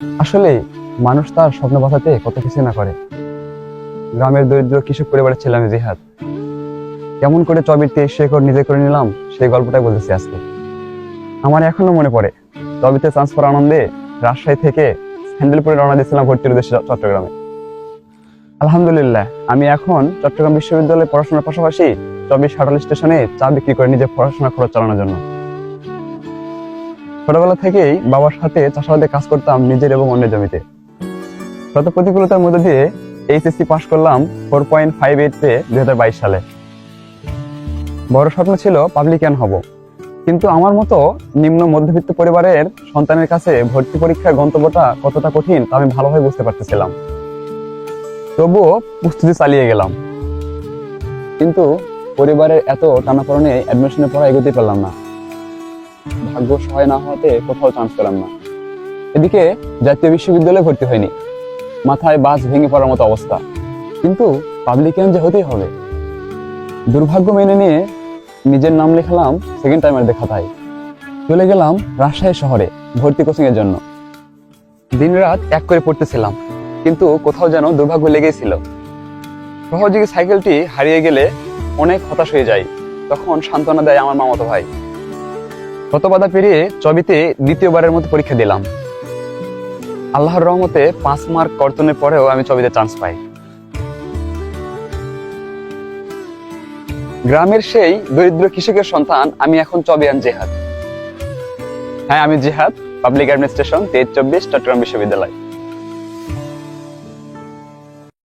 আসলে মানুষ তার স্বপ্ন বাঁচাতে কত কিছু না করে। গ্রামের দরিদ্র কৃষক পরিবারের ছেলে আমি জিহাদ। কেমন করে চবির তেইশ একর নিজে করে নিলাম, সেই গল্পটাই বলতেছি আজকে। আমার এখনও মনে পড়ে, চবিতে পাওয়ার আনন্দে রাজশাহী থেকে স্যান্ডেলপুরে রওনা দিয়েছিলাম ভর্তির উদ্দেশ্যে চট্টগ্রামে। আলহামদুলিল্লাহ, আমি এখন চট্টগ্রাম বিশ্ববিদ্যালয়ে পড়াশোনার পাশাপাশি চব্বিশ শাটল স্টেশনে চা বিক্রি করে নিজের পড়াশোনা খরচ চালানোর জন্য। ছোটবেলা থেকেই বাবার সাথে চাষাবাদে কাজ করতাম নিজের এবং অন্যের জমিতে। শত প্রতিকূলতার মধ্যে দিয়ে এইচএসসি পাশ করলাম ফোর পয়েন্ট ফাইভ এইট পেয়ে দুই হাজার বাইশ সালে। বড় স্বপ্ন ছিল পাবলিকান হব। কিন্তু আমার মতো নিম্ন মধ্যবিত্ত পরিবারের সন্তানের কাছে ভর্তি পরীক্ষার গন্তব্যটা কতটা কঠিন তা আমি ভালোভাবে বুঝতে পারতেছিলাম। তবুও প্রস্তুতি চালিয়ে গেলাম। কিন্তু পরিবারের এত টানাপড়নে অ্যাডমিশনে পড়া এগোতে পারলাম না। ভাগ্য সহায় না হওয়াতে কোথাও চান্স পেলাম না। এদিকে জাতীয় বিশ্ববিদ্যালয়ে ভর্তি হয়নি। মাথায় বাস ভেঙে পড়ার মতো অবস্থা। কিন্তু পাবলিকান যে হতেই হবে। দুর্ভাগ্য মেনে নিয়ে নিজের নাম লেখালাম সেকেন্ড টাইমের খাতায়। চলে গেলাম রাজশাহী শহরে ভর্তি কোচিংয়ের জন্য। দিনরাত এক করে পড়তেছিলাম। কিন্তু কোথাও যেন দুর্ভাগ্য লেগেই ছিল সহযোগী সাইকেলটি হারিয়ে গেলে অনেক হতাশ হয়ে যায় তখন সান্ত্বনা দেয় আমার মামাতো ভাই। কত পেরিয়ে চবিতে দ্বিতীয়বারের মতো পরীক্ষা দিলাম। আল্লাহর রহমতে পাঁচ মার্ক কর্তনের পরেও আমি চবিতে চান্স পাই। গ্রামের সেই দরিদ্র কৃষকের সন্তান, আমি এখন চবিয়ান জেহাদ। হ্যাঁ আমি জেহাদ পাবলিক অ্যাডমিনিস্ট্রেশন তেইশ চব্বিশ, চট্টগ্রাম বিশ্ববিদ্যালয়।